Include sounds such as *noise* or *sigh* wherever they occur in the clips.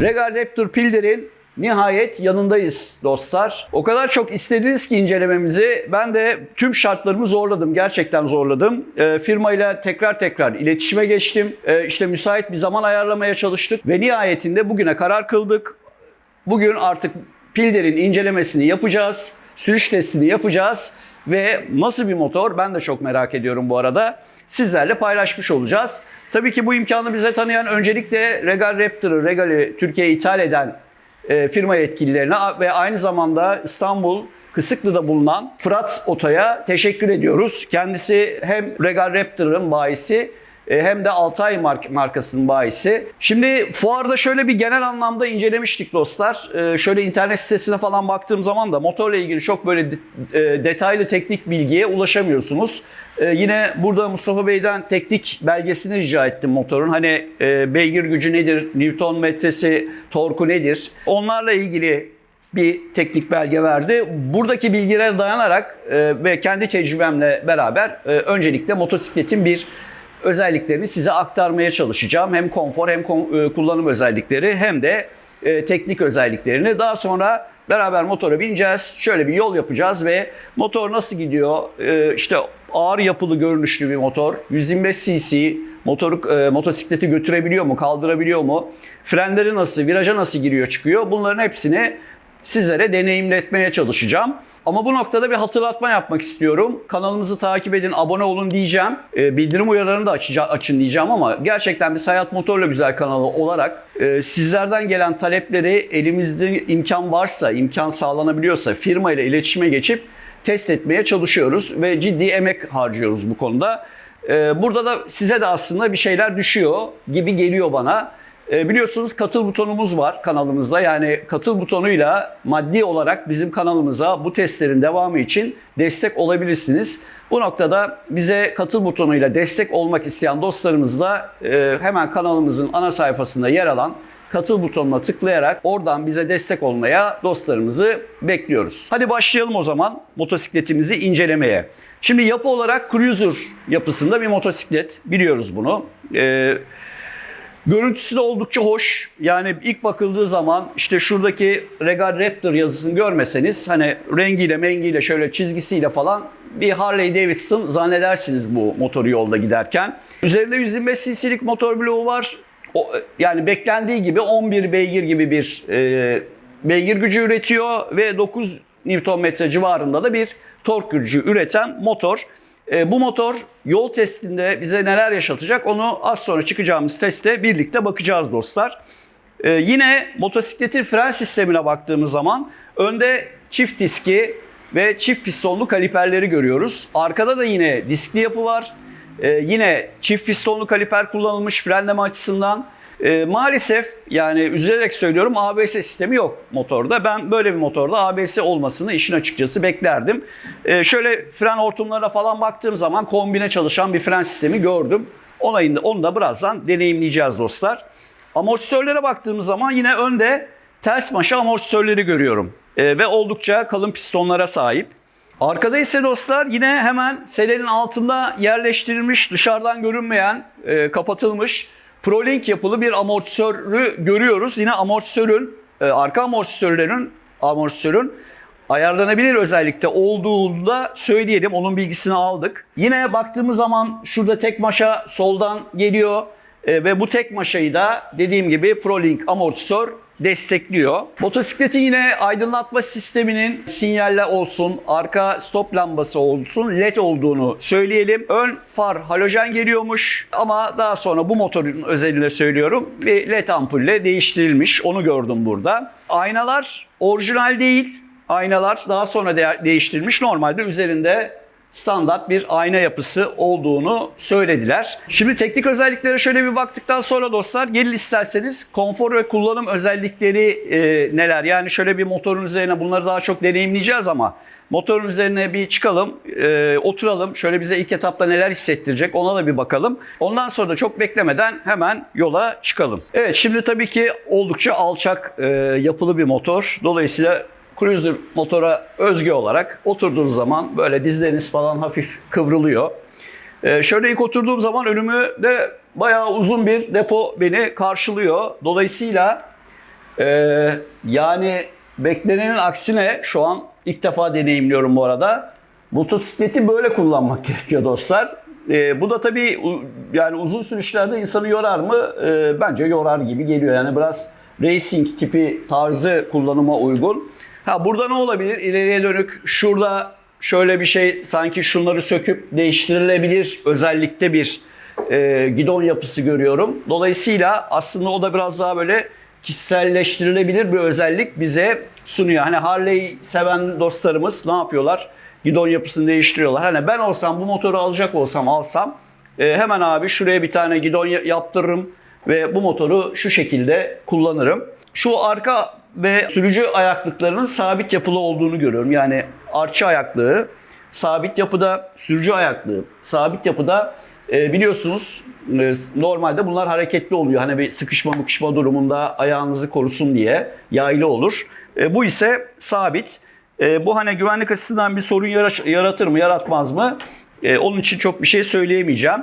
Regal Raptor Pilder'in nihayet yanındayız dostlar. O kadar çok istediniz ki incelememizi. Ben de tüm şartlarımı zorladım. Gerçekten zorladım. Ee, firmayla tekrar tekrar iletişime geçtim. Ee, işte müsait bir zaman ayarlamaya çalıştık. Ve nihayetinde bugüne karar kıldık. Bugün artık Pilder'in incelemesini yapacağız. Sürüş testini yapacağız. Ve nasıl bir motor ben de çok merak ediyorum bu arada. Sizlerle paylaşmış olacağız. Tabii ki bu imkanı bize tanıyan öncelikle Regal Raptor'ı, Regal'i Türkiye'ye ithal eden e, firma yetkililerine ve aynı zamanda İstanbul Kısıklı'da bulunan Fırat Oto'ya teşekkür ediyoruz. Kendisi hem Regal Raptor'ın bayisi hem de Altay mark markasının bayisi. Şimdi fuarda şöyle bir genel anlamda incelemiştik dostlar. E, şöyle internet sitesine falan baktığım zaman da motorla ilgili çok böyle e, detaylı teknik bilgiye ulaşamıyorsunuz. E, yine burada Mustafa Bey'den teknik belgesini rica ettim motorun. Hani e, beygir gücü nedir, Newton metresi, torku nedir? Onlarla ilgili bir teknik belge verdi. Buradaki bilgilere dayanarak e, ve kendi tecrübemle beraber e, öncelikle motosikletin bir özelliklerini size aktarmaya çalışacağım. Hem konfor hem e, kullanım özellikleri hem de e, teknik özelliklerini. Daha sonra beraber motora bineceğiz. Şöyle bir yol yapacağız ve motor nasıl gidiyor? E, işte ağır yapılı görünüşlü bir motor. 125 cc motoru e, motosikleti götürebiliyor mu, kaldırabiliyor mu? Frenleri nasıl, viraja nasıl giriyor, çıkıyor? Bunların hepsini sizlere deneyimletmeye çalışacağım. Ama bu noktada bir hatırlatma yapmak istiyorum. Kanalımızı takip edin, abone olun diyeceğim. Ee, bildirim uyarılarını da açaca- açın diyeceğim ama gerçekten biz Hayat Motorla Güzel kanalı olarak e, sizlerden gelen talepleri elimizde imkan varsa, imkan sağlanabiliyorsa firma ile iletişime geçip test etmeye çalışıyoruz ve ciddi emek harcıyoruz bu konuda. Ee, burada da size de aslında bir şeyler düşüyor gibi geliyor bana. E, biliyorsunuz katıl butonumuz var kanalımızda. Yani katıl butonuyla maddi olarak bizim kanalımıza bu testlerin devamı için destek olabilirsiniz. Bu noktada bize katıl butonuyla destek olmak isteyen dostlarımız da e, hemen kanalımızın ana sayfasında yer alan katıl butonuna tıklayarak oradan bize destek olmaya dostlarımızı bekliyoruz. Hadi başlayalım o zaman motosikletimizi incelemeye. Şimdi yapı olarak cruiser yapısında bir motosiklet biliyoruz bunu. Ee, Görüntüsü de oldukça hoş. Yani ilk bakıldığı zaman işte şuradaki Regal Raptor yazısını görmeseniz hani rengiyle mengiyle şöyle çizgisiyle falan bir Harley Davidson zannedersiniz bu motoru yolda giderken. Üzerinde 125 cc'lik motor bloğu var. O, yani beklendiği gibi 11 beygir gibi bir e, beygir gücü üretiyor ve 9 Nm civarında da bir tork gücü üreten motor. E, bu motor yol testinde bize neler yaşatacak onu az sonra çıkacağımız testte birlikte bakacağız dostlar. E, yine motosikletin fren sistemine baktığımız zaman önde çift diski ve çift pistonlu kaliperleri görüyoruz. Arkada da yine diskli yapı var. E, yine çift pistonlu kaliper kullanılmış frenleme açısından. E, maalesef yani üzülerek söylüyorum ABS sistemi yok motorda. Ben böyle bir motorda ABS olmasını işin açıkçası beklerdim. E, şöyle fren hortumlarına falan baktığım zaman kombine çalışan bir fren sistemi gördüm. Onu, onu da birazdan deneyimleyeceğiz dostlar. Amortisörlere baktığımız zaman yine önde ters maşa amortisörleri görüyorum. E, ve oldukça kalın pistonlara sahip. Arkada ise dostlar yine hemen selenin altında yerleştirilmiş, dışarıdan görünmeyen, e, kapatılmış ProLink yapılı bir amortisörü görüyoruz. Yine amortisörün, e, arka amortisörlerin, amortisörün ayarlanabilir özellikte olduğunu da söyleyelim. Onun bilgisini aldık. Yine baktığımız zaman şurada tek maşa soldan geliyor. E, ve bu tek maşayı da dediğim gibi ProLink amortisör destekliyor. Motosikletin yine aydınlatma sisteminin sinyalle olsun, arka stop lambası olsun, led olduğunu söyleyelim. Ön far halojen geliyormuş ama daha sonra bu motorun özelliğine söylüyorum bir led ampulle değiştirilmiş. Onu gördüm burada. Aynalar orijinal değil. Aynalar daha sonra de- değiştirilmiş. Normalde üzerinde standart bir ayna yapısı olduğunu söylediler. Şimdi teknik özelliklere şöyle bir baktıktan sonra dostlar gelin isterseniz konfor ve kullanım özellikleri e, neler? Yani şöyle bir motorun üzerine bunları daha çok deneyimleyeceğiz ama motorun üzerine bir çıkalım, e, oturalım. Şöyle bize ilk etapta neler hissettirecek ona da bir bakalım. Ondan sonra da çok beklemeden hemen yola çıkalım. Evet şimdi tabii ki oldukça alçak e, yapılı bir motor. Dolayısıyla cruiser motora özgü olarak oturduğunuz zaman böyle dizleriniz falan hafif kıvrılıyor. Ee, şöyle ilk oturduğum zaman önümü de bayağı uzun bir depo beni karşılıyor. Dolayısıyla Ee, yani beklenenin aksine şu an ilk defa deneyimliyorum bu arada. Motosikleti böyle kullanmak *laughs* gerekiyor dostlar. Ee, bu da tabii yani uzun sürüşlerde insanı yorar mı? Ee, bence yorar gibi geliyor. Yani biraz racing tipi tarzı kullanıma uygun. Ha burada ne olabilir? İleriye dönük şurada şöyle bir şey sanki şunları söküp değiştirilebilir özellikle bir e, gidon yapısı görüyorum. Dolayısıyla aslında o da biraz daha böyle kişiselleştirilebilir bir özellik bize sunuyor. Hani Harley seven dostlarımız ne yapıyorlar? Gidon yapısını değiştiriyorlar. Hani ben olsam bu motoru alacak olsam alsam e, hemen abi şuraya bir tane gidon ya- yaptırırım ve bu motoru şu şekilde kullanırım. Şu arka ve sürücü ayaklıklarının sabit yapılı olduğunu görüyorum. Yani arçı ayaklığı sabit yapıda, sürücü ayaklığı sabit yapıda e, biliyorsunuz e, normalde bunlar hareketli oluyor. Hani bir sıkışma mıkışma durumunda ayağınızı korusun diye yaylı olur. E, bu ise sabit. E, bu hani güvenlik açısından bir sorun yara- yaratır mı, yaratmaz mı? E, onun için çok bir şey söyleyemeyeceğim.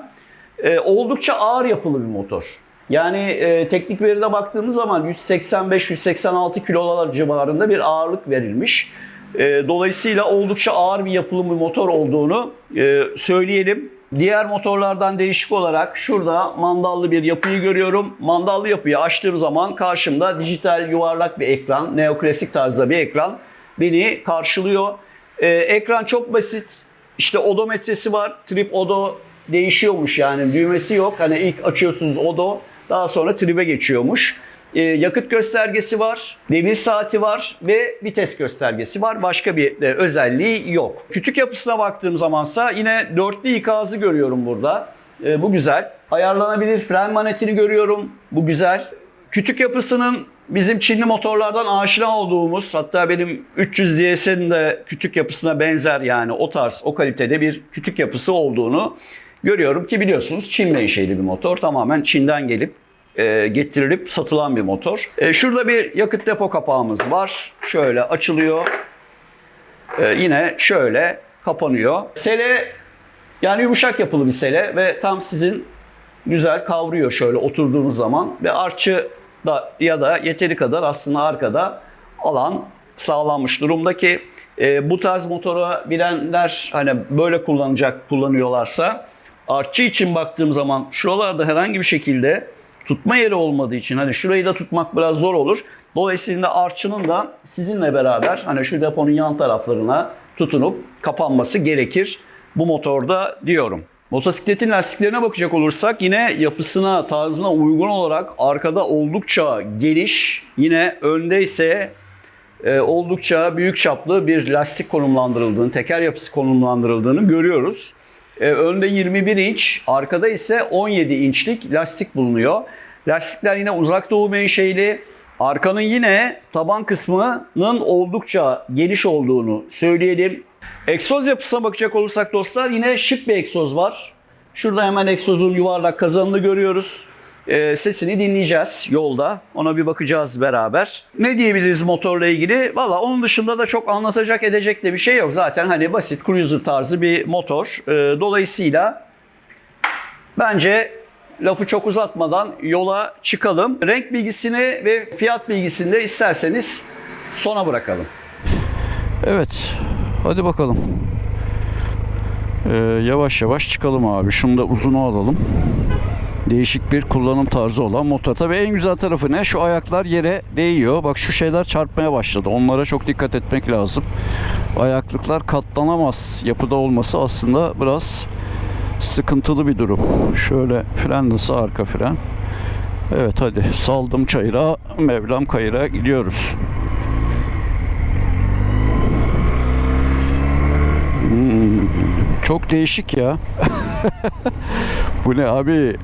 E, oldukça ağır yapılı bir motor. Yani e, teknik veride baktığımız zaman 185-186 kilolar civarında bir ağırlık verilmiş. E, dolayısıyla oldukça ağır bir yapılı bir motor olduğunu e, söyleyelim. Diğer motorlardan değişik olarak şurada mandallı bir yapıyı görüyorum. Mandallı yapıyı açtığım zaman karşımda dijital yuvarlak bir ekran, neoklasik tarzda bir ekran beni karşılıyor. E, ekran çok basit. İşte odometresi var. Trip odo değişiyormuş yani düğmesi yok. Hani ilk açıyorsunuz odo daha sonra tribe geçiyormuş. Ee, yakıt göstergesi var, devir saati var ve vites göstergesi var. Başka bir e, özelliği yok. Kütük yapısına baktığım zamansa yine dörtlü ikazı görüyorum burada. Ee, bu güzel. Ayarlanabilir fren manetini görüyorum. Bu güzel. Kütük yapısının bizim Çinli motorlardan aşina olduğumuz hatta benim 300 DS'nin de kütük yapısına benzer yani o tarz o kalitede bir kütük yapısı olduğunu görüyorum ki biliyorsunuz Çin menşeli bir motor tamamen Çin'den gelip e, getirilip satılan bir motor. E, şurada bir yakıt depo kapağımız var. Şöyle açılıyor. E, yine şöyle kapanıyor. Sele yani yumuşak yapılı bir sele ve tam sizin güzel kavruyor şöyle oturduğunuz zaman ve artçı da ya da yeteri kadar aslında arkada alan sağlanmış durumda ki e, bu tarz motora bilenler hani böyle kullanacak kullanıyorlarsa artçı için baktığım zaman şuralarda herhangi bir şekilde tutma yeri olmadığı için hani şurayı da tutmak biraz zor olur. Dolayısıyla artçının da sizinle beraber hani şu deponun yan taraflarına tutunup kapanması gerekir bu motorda diyorum. Motosikletin lastiklerine bakacak olursak yine yapısına, tarzına uygun olarak arkada oldukça geniş, yine önde ise e, oldukça büyük çaplı bir lastik konumlandırıldığını, teker yapısı konumlandırıldığını görüyoruz. E, önde 21 inç, arkada ise 17 inçlik lastik bulunuyor. Lastikler yine uzak doğu menşeili. Arkanın yine taban kısmının oldukça geniş olduğunu söyleyelim. Egzoz yapısına bakacak olursak dostlar yine şık bir egzoz var. Şurada hemen egzozun yuvarlak kazanını görüyoruz. Ee, sesini dinleyeceğiz yolda. Ona bir bakacağız beraber. Ne diyebiliriz motorla ilgili? Valla onun dışında da çok anlatacak edecek de bir şey yok. Zaten hani basit cruiser tarzı bir motor. Ee, dolayısıyla bence lafı çok uzatmadan yola çıkalım. Renk bilgisini ve fiyat bilgisini de isterseniz sona bırakalım. Evet. Hadi bakalım. Ee, yavaş yavaş çıkalım abi. Şunu da uzunu alalım. Değişik bir kullanım tarzı olan motor. Tabii en güzel tarafı ne? Şu ayaklar yere değiyor. Bak şu şeyler çarpmaya başladı. Onlara çok dikkat etmek lazım. Ayaklıklar katlanamaz yapıda olması aslında biraz sıkıntılı bir durum. Şöyle fren nasıl arka fren. Evet hadi saldım çayıra Mevlam kayıra gidiyoruz. Çok değişik ya. *laughs* Bu ne abi?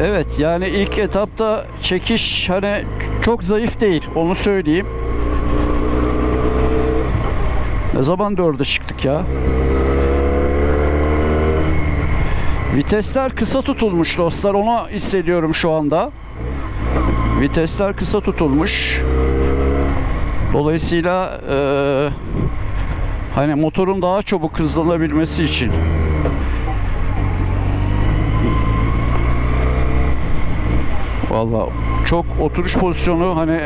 Evet yani ilk etapta çekiş hani çok zayıf değil onu söyleyeyim. Ne zaman dörde çıktık ya? Vitesler kısa tutulmuş dostlar onu hissediyorum şu anda. Vitesler kısa tutulmuş. Dolayısıyla eee, hani motorun daha çabuk hızlanabilmesi için Valla çok oturuş pozisyonu hani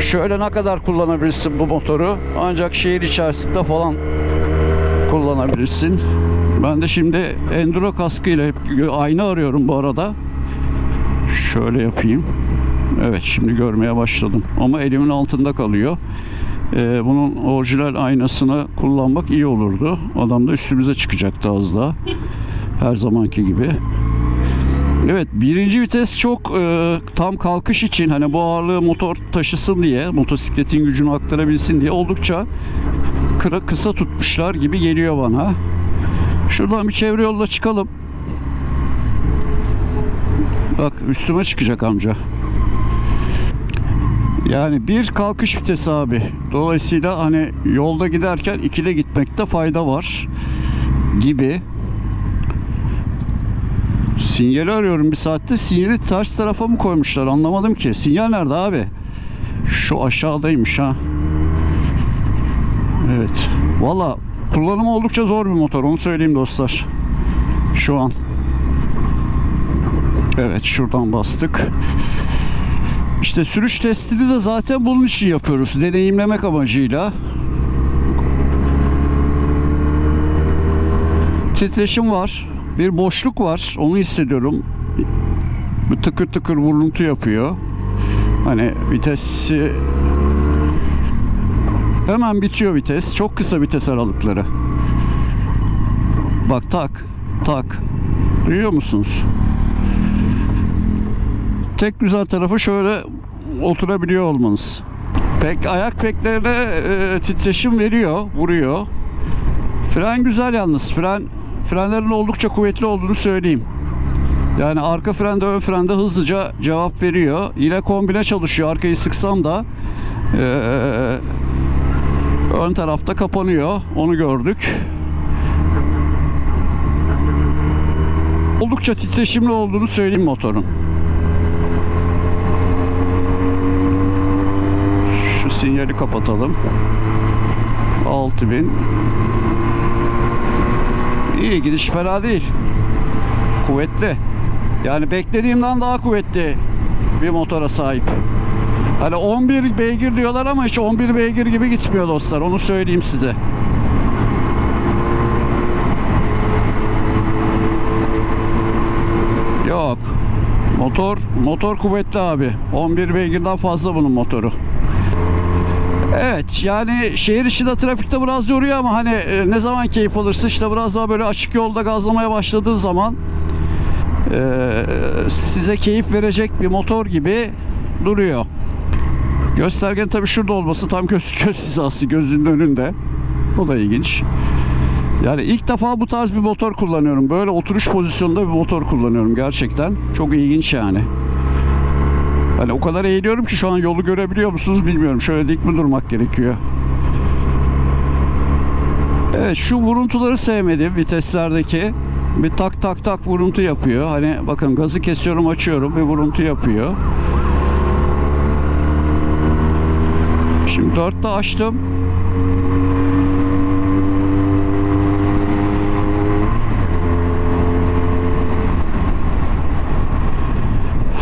şöyle ne kadar kullanabilirsin bu motoru ancak şehir içerisinde falan kullanabilirsin. Ben de şimdi enduro kaskıyla hep ayna arıyorum bu arada. Şöyle yapayım. Evet şimdi görmeye başladım ama elimin altında kalıyor. Ee, bunun orijinal aynasını kullanmak iyi olurdu. Adam da üstümüze çıkacaktı az daha. Her zamanki gibi. Evet birinci vites çok e, tam kalkış için hani bu ağırlığı motor taşısın diye motosikletin gücünü aktarabilsin diye oldukça kıra, kısa tutmuşlar gibi geliyor bana. Şuradan bir çevre yolla çıkalım. Bak üstüme çıkacak amca. Yani bir kalkış vitesi abi. Dolayısıyla hani yolda giderken ikide gitmekte fayda var gibi. Sinyali arıyorum bir saatte. Sinyali ters tarafa mı koymuşlar anlamadım ki. Sinyal nerede abi? Şu aşağıdaymış ha. Evet. Valla kullanımı oldukça zor bir motor onu söyleyeyim dostlar. Şu an. Evet şuradan bastık. İşte sürüş testini de zaten bunun için yapıyoruz. Deneyimlemek amacıyla. Titreşim var. Bir boşluk var. Onu hissediyorum. Bir tıkır tıkır vuruntu yapıyor. Hani vitesi hemen bitiyor vites. Çok kısa vites aralıkları. Bak tak tak. Duyuyor musunuz? Tek güzel tarafı şöyle oturabiliyor olmanız. Pek ayak peklerine e, titreşim veriyor, vuruyor. Fren güzel yalnız. Fren frenlerin oldukça kuvvetli olduğunu söyleyeyim. Yani arka frende ön frende hızlıca cevap veriyor. Yine kombine çalışıyor. Arkayı sıksam da e, ön tarafta kapanıyor. Onu gördük. Oldukça titreşimli olduğunu söyleyeyim motorun. Şu sinyali kapatalım. 6000 İyi gidiş fena değil. Kuvvetli. Yani beklediğimden daha kuvvetli bir motora sahip. Hani 11 beygir diyorlar ama hiç 11 beygir gibi gitmiyor dostlar. Onu söyleyeyim size. Yok. Motor motor kuvvetli abi. 11 beygirden fazla bunun motoru. Evet yani şehir içinde trafikte biraz yoruyor ama hani e, ne zaman keyif alırsa işte biraz daha böyle açık yolda gazlamaya başladığı zaman e, size keyif verecek bir motor gibi duruyor. Göstergen tabii şurada olması tam göz, *laughs* göz hizası gözünün önünde. O da ilginç. Yani ilk defa bu tarz bir motor kullanıyorum. Böyle oturuş pozisyonunda bir motor kullanıyorum gerçekten. Çok ilginç yani. Hani o kadar eğiliyorum ki şu an yolu görebiliyor musunuz bilmiyorum. Şöyle dik mi durmak gerekiyor. Evet şu vuruntuları sevmedim viteslerdeki. Bir tak tak tak vuruntu yapıyor. Hani bakın gazı kesiyorum açıyorum bir vuruntu yapıyor. Şimdi dörtte açtım.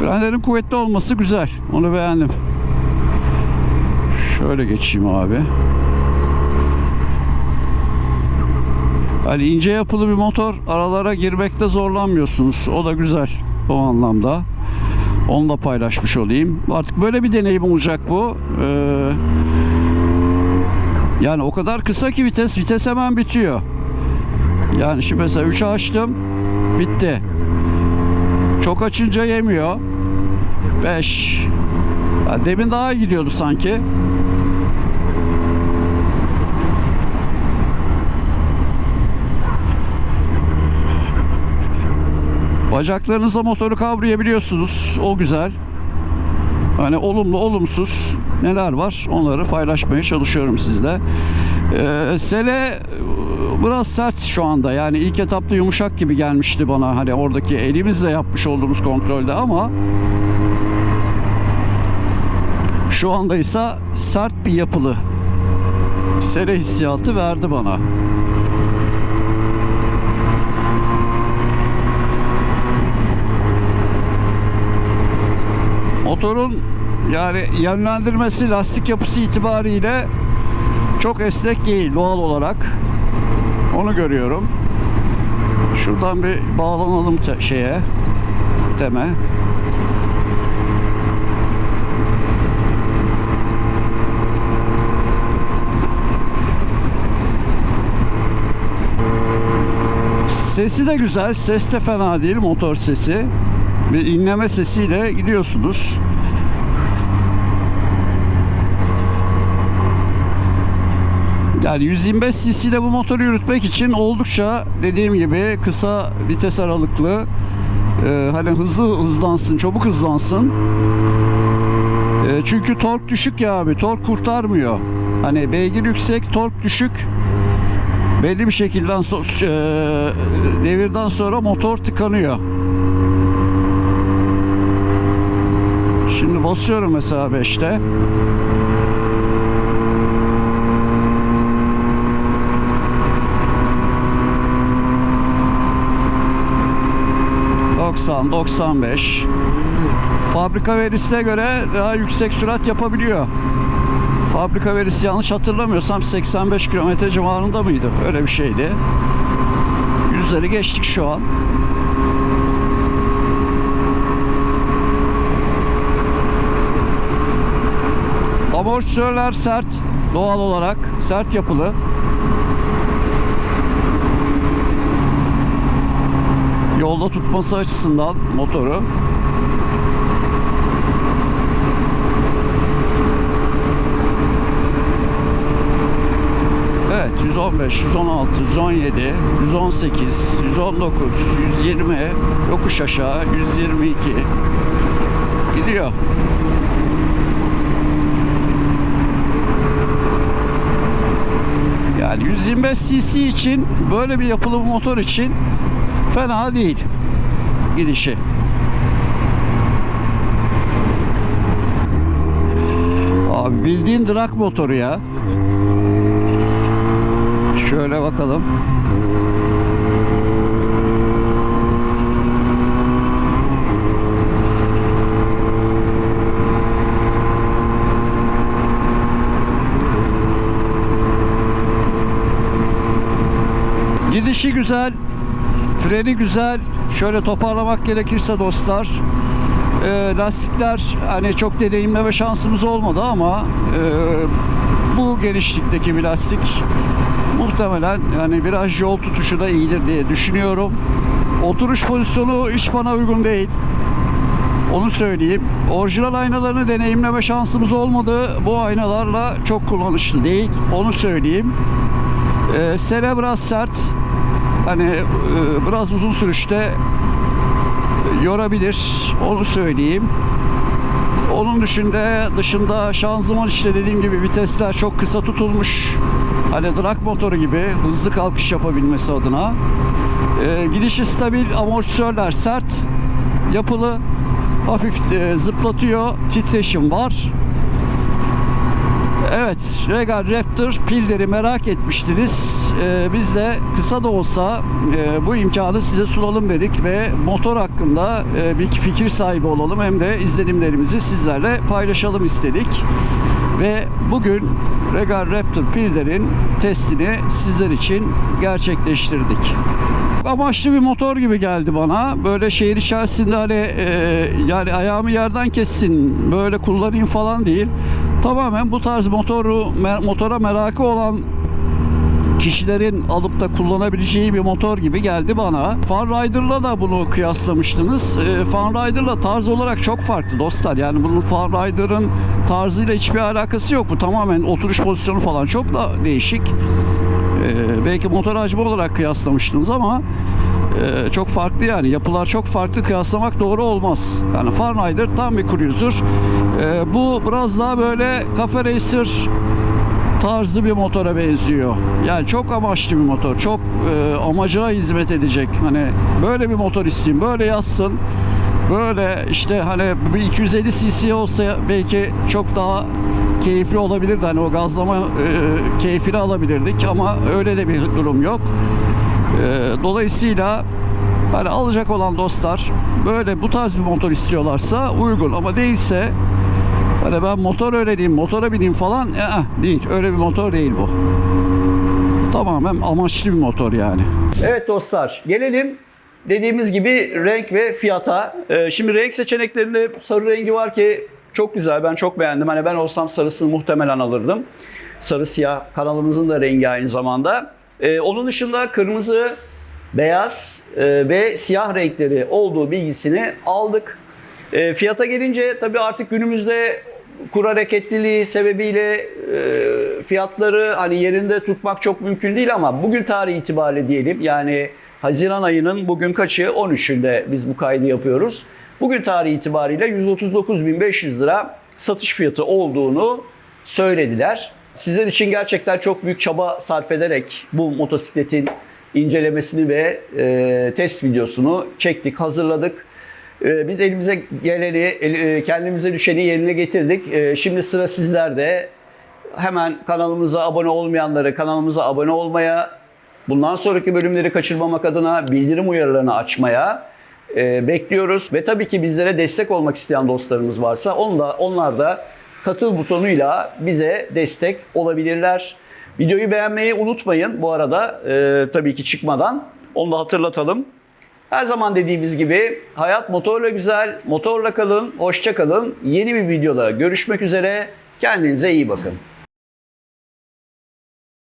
Frenlerin kuvvetli olması güzel. Onu beğendim. Şöyle geçeyim abi. Hani ince yapılı bir motor aralara girmekte zorlanmıyorsunuz. O da güzel o anlamda. Onu da paylaşmış olayım. Artık böyle bir deneyim olacak bu. Ee, yani o kadar kısa ki vites. Vites hemen bitiyor. Yani şimdi mesela 3'e açtım. Bitti. Çok açınca yemiyor. 5. Yani demin daha iyi gidiyordu sanki. Bacaklarınızla motoru kavrayabiliyorsunuz. O güzel. Hani olumlu olumsuz neler var onları paylaşmaya çalışıyorum sizle. Ee, sele e, biraz sert şu anda. Yani ilk etapta yumuşak gibi gelmişti bana. Hani oradaki elimizle yapmış olduğumuz kontrolde ama şu anda ise sert bir yapılı sele hissiyatı verdi bana. motorun yani yönlendirmesi lastik yapısı itibariyle çok esnek değil doğal olarak. Onu görüyorum. Şuradan bir bağlanalım te- şeye teme. Sesi de güzel. Ses de fena değil motor sesi. Bir inleme sesiyle gidiyorsunuz. Yani 125 cc ile bu motoru yürütmek için oldukça dediğim gibi kısa vites aralıklı e, hani hızlı hızlansın, çabuk hızlansın. E, çünkü tork düşük ya abi. Tork kurtarmıyor. Hani beygir yüksek, tork düşük. Belli bir şekilden so- e, devirden sonra motor tıkanıyor. Şimdi basıyorum mesela 5'te. ...90, 95... ...fabrika verisine göre daha yüksek sürat yapabiliyor. Fabrika verisi yanlış hatırlamıyorsam 85 kilometre civarında mıydı? Öyle bir şeydi. Yüzleri geçtik şu an. Amortisörler sert doğal olarak sert yapılı. Yolda tutması açısından motoru. Evet 115, 116, 117, 118, 119, 120, yokuş aşağı 122 gidiyor. Yani 125 cc için böyle bir yapılı motor için fena değil gidişi. Abi bildiğin drag motoru ya. Şöyle bakalım. Gidişi güzel, freni güzel. Şöyle toparlamak gerekirse dostlar, e, lastikler hani çok deneyimleme şansımız olmadı ama e, bu genişlikteki bir lastik muhtemelen yani biraz yol tutuşu da iyidir diye düşünüyorum. Oturuş pozisyonu hiç bana uygun değil. Onu söyleyeyim. Orijinal aynalarını deneyimleme şansımız olmadı. Bu aynalarla çok kullanışlı değil. Onu söyleyeyim. Ee, sele biraz sert. Hani e, biraz uzun sürüşte yorabilir. Onu söyleyeyim. Onun dışında dışında şanzıman işte dediğim gibi vitesler çok kısa tutulmuş. Hani drag motoru gibi hızlı kalkış yapabilmesi adına. Ee, gidişi stabil, amortisörler sert, yapılı, hafif e, zıplatıyor, titreşim var. Evet, Regal Raptor pilleri merak etmiştiniz. Ee, biz de kısa da olsa e, bu imkanı size sunalım dedik ve motor hakkında e, bir fikir sahibi olalım hem de izlenimlerimizi sizlerle paylaşalım istedik. Ve bugün Regal Raptor pillerin testini sizler için gerçekleştirdik amaçlı bir motor gibi geldi bana. Böyle şehir içerisinde hani e, yani ayağımı yerden kessin böyle kullanayım falan değil. Tamamen bu tarz motoru motora merakı olan kişilerin alıp da kullanabileceği bir motor gibi geldi bana. Fan Rider'la da bunu kıyaslamıştınız. E, Fan Rider'la tarz olarak çok farklı dostlar. Yani bunun Fan Rider'ın tarzıyla hiçbir alakası yok. Bu tamamen oturuş pozisyonu falan çok da değişik. Ee, belki motor hacmi olarak kıyaslamıştınız ama e, çok farklı yani yapılar çok farklı kıyaslamak doğru olmaz. Yani Farnider tam bir cruiser. Ee, bu biraz daha böyle Cafe Racer tarzı bir motora benziyor. Yani çok amaçlı bir motor. Çok e, amacına hizmet edecek. Hani böyle bir motor isteyeyim. Böyle yatsın. Böyle işte hani bir 250 cc olsa belki çok daha keyifli olabilirdi. Hani o gazlama e, keyfini alabilirdik ama öyle de bir durum yok. E, dolayısıyla Hani alacak olan dostlar böyle bu tarz bir motor istiyorlarsa uygun ama değilse hani ben motor öğreneyim, motora bineyim falan ee, değil. Öyle bir motor değil bu. Tamamen amaçlı bir motor yani. Evet dostlar gelelim dediğimiz gibi renk ve fiyata. Ee, şimdi renk seçeneklerinde sarı rengi var ki çok güzel ben çok beğendim. Hani ben olsam sarısını muhtemelen alırdım. Sarı siyah kanalımızın da rengi aynı zamanda. Ee, onun dışında kırmızı, beyaz e, ve siyah renkleri olduğu bilgisini aldık. E, fiyata gelince tabii artık günümüzde kur hareketliliği sebebiyle e, fiyatları hani yerinde tutmak çok mümkün değil ama bugün tarihi itibariyle diyelim yani Haziran ayının bugün kaçı? 13'ünde biz bu kaydı yapıyoruz. Bugün tarihi itibariyle 139.500 lira satış fiyatı olduğunu söylediler. Sizler için gerçekten çok büyük çaba sarf ederek bu motosikletin incelemesini ve e, test videosunu çektik, hazırladık. E, biz elimize geleni, el- e, kendimize düşeni yerine getirdik. E, şimdi sıra sizlerde. Hemen kanalımıza abone olmayanları kanalımıza abone olmaya, bundan sonraki bölümleri kaçırmamak adına bildirim uyarılarını açmaya e, bekliyoruz. Ve tabii ki bizlere destek olmak isteyen dostlarımız varsa onu da, onlar da katıl butonuyla bize destek olabilirler. Videoyu beğenmeyi unutmayın bu arada e, tabii ki çıkmadan. Onu da hatırlatalım. Her zaman dediğimiz gibi hayat motorla güzel, motorla kalın, hoşça kalın. Yeni bir videoda görüşmek üzere. Kendinize iyi bakın.